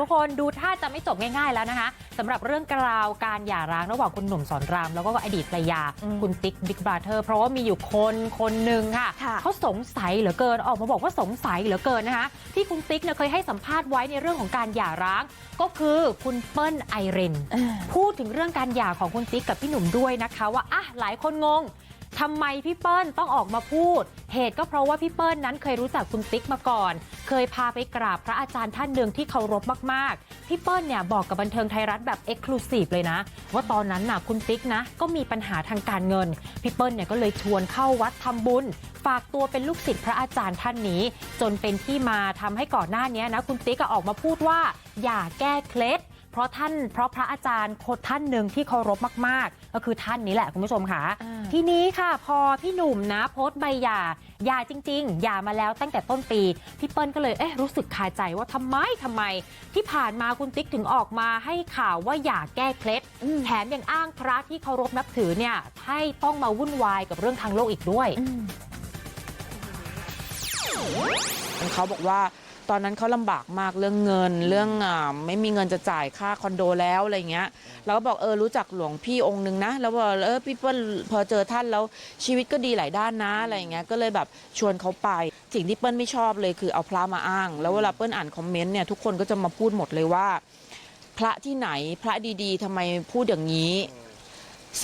ทุกคนดูท่าจะไม่จบง่ายๆแล้วนะคะสำหรับเรื่องกราวการหย่าร้างระหว่างคุณหนุ่มสอนราม แล้วก็อดีตภรรยาอืมคุณติ๊กบิ๊กบราเธอร์เพราะว่ามีอยู่คนคนหนึ่งค่ะค่ะเขาสงสัยเหลือเกินออกมาบอกว่าสงสัยเหลือเกินนะคะ ที่คุณติ๊กเนี่ยเคยให้สัมภาษณ์ไว้ในเรื่องของการหย่าร้าง ก็คือคุณเปิ้ลไอรินเออพูดถึงเรื่องการหย่าของคุณติ๊กกับพี่หนุ่มด้วยนะคะว่าอะหลายคนงงทำไมพี่เปิ้ลต้องออกมาพูด เหตุก็เพราะว่าพี่เปิ้ลนั้นเคยรู้จักคุณติ๊กมาก่อน เคยพาไปกราบพระอาจารย์ท่านหนึ่งที่เคารพมากๆ พี่เปิ้ลเนี่ยบอกกับบันเทิงไทยรัฐแบบเอ็กซ์คลูซีฟเลยนะ ว่าตอนนั้นน่ะคุณติ๊กนะ ก็มีปัญหาทางการเงิน พี่เปิ้ลเนี่ยก็เลยชวนเข้าวัดทำบุญ ฝากตัวเป็นลูกศิษย์พระอาจารย์ท่านนี้ จนเป็นที่มาทำให้ก่อนหน้านี้นะ คุณติ๊กก็ออกมาพูดว่า อย่าแก้เคล็ด เพราะท่านเพราะพระอาจารย์โคท่านหนึ่งที่เคารพมากๆ ก็คือท่านนี้แหละคุณผู้ชมค่ะอ่าทีนี้ค่ะพอพี่หนุ่มนะโพสต์ใบหย่าหย่าจริงๆหย่ามาแล้วตั้งแต่ต้นปี พี่เปิ้ลก็เลยเอ๊ะรู้สึกคาใจว่าทำไมทำไม ที่ผ่านมาคุณติ๊กถึงออกมาให้ข่าวว่าอย่าแก้เคล็ดอืมแถมยังอ้างพระที่เคารพนับถือเนี่ยให้ต้องมาวุ่นวายกับเรื่องทางโลกอีกด้วยอืมเขาบอกว่า ตอนนั้นเขาลำบากมากเรื่องเงิน เรื่องอาไม่มีเงินจะจ่ายค่าคอนโดแล้วอะไรเงี้ยเราก็บอกเออรู้จักหลวงพี่องค์หนึ่งนะ แล้วบอกเออพี่เปิ้ลพอเจอท่านแล้วชีวิตก็ดีหลายด้านนะอะไรเงี้ยก็เลยแบบชวนเขาไปสิ่งที่เปิ้ลไม่ชอบเลยคือเอาพระมาอ้าง แล้วเวลาเปิ้ลอ่านคอมเมนต์เนี่ยทุกคนก็จะมาพูดหมดเลยว่า พระที่ไหนพระดีๆทำไมพูดอย่างนี้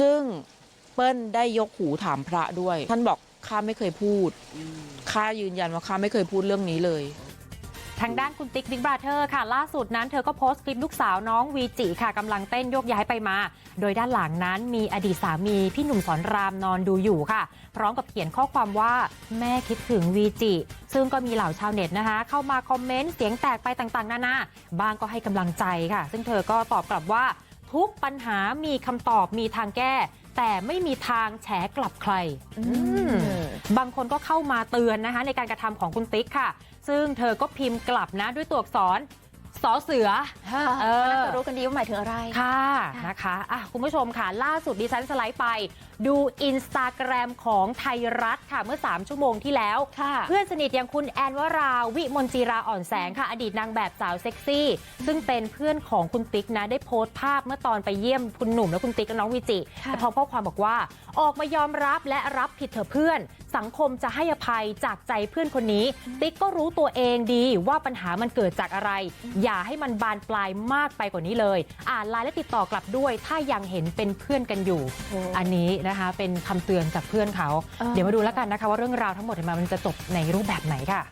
ซึ่งเปิ้ลได้ยกหูถามพระด้วย ท่านบอกข้าไม่เคยพูดข้ายืนยันว่าข้าไม่เคยพูดเรื่องนี้เลย ทางด้านคุณติ๊กบิ๊กบราเธอร์ค่ะ ล่าสุดนั้นเธอก็โพสต์คลิปลูกสาวน้องวีจิค่ะกำลังเต้นโยกย้ายไปมา โดยด้านหลังนั้นมีอดีตสามีพี่หนุ่มสอนรามนอนดูอยู่ค่ะ พร้อมกับเขียนข้อความว่าแม่คิดถึงวีจิ ซึ่งก็มีเหล่าชาวเน็ตนะคะ เข้ามาคอมเมนต์เสียงแตกไปต่างๆ นานาบางก็ให้กำลังใจค่ะ ซึ่งเธอก็ตอบกลับว่า ทุกปัญหามีคำตอบมีทางแก้ แต่ไม่มีทางแฉกลับใครอืมบางคนก็เข้ามาเตือนนะคะในการกระทำของคุณติ๊กค่ะ ซึ่งเธอก็พิมพ์กลับนะด้วยตัวอักษร สอเสือเออน่าจะรู้กันดีว่าหมายถึงอะไรค่ะค่ะนะคะอะคุณผู้ชมค่ะ ล่าสุดดิฉันสไลด์ไป ดูอินสตาแกรมของไทยรัฐค่ะเมื่อ 3 ชั่วโมงที่แล้วค่ะเพื่อนสนิทอย่างคุณแอนวราวิมลจีราอ่อนแสงค่ะ อดีตนางแบบสาวเซ็กซี่ ซึ่งเป็นเพื่อนของคุณติ๊กนะ ได้โพสต์ภาพเมื่อตอนไปเยี่ยมคุณหนุ่มและคุณติ๊กและน้องวิจิค่ะแต่พร้อมข้อความบอกว่า ออกมายอมรับและรับผิดเถอะเพื่อน สังคมจะให้อภัยจากใจเพื่อนคนนี้ ติ๊กก็รู้ตัวเองดีว่าปัญหามันเกิดจากอะไร อย่าให้มันบานปลายมากไปกว่านี้เลย อ่านไลน์และติดต่อกลับด้วย ถ้ายังเห็นเป็นเพื่อนกันอยู่โอ้อันนี้นะคะเป็นคำเตือนจากเพื่อนเขาเออเดี๋ยวมาดูแล้วกันนะคะว่าเรื่องราวทั้งหมดเนี่ยมันจะจบในรูปแบบไหนค่ะ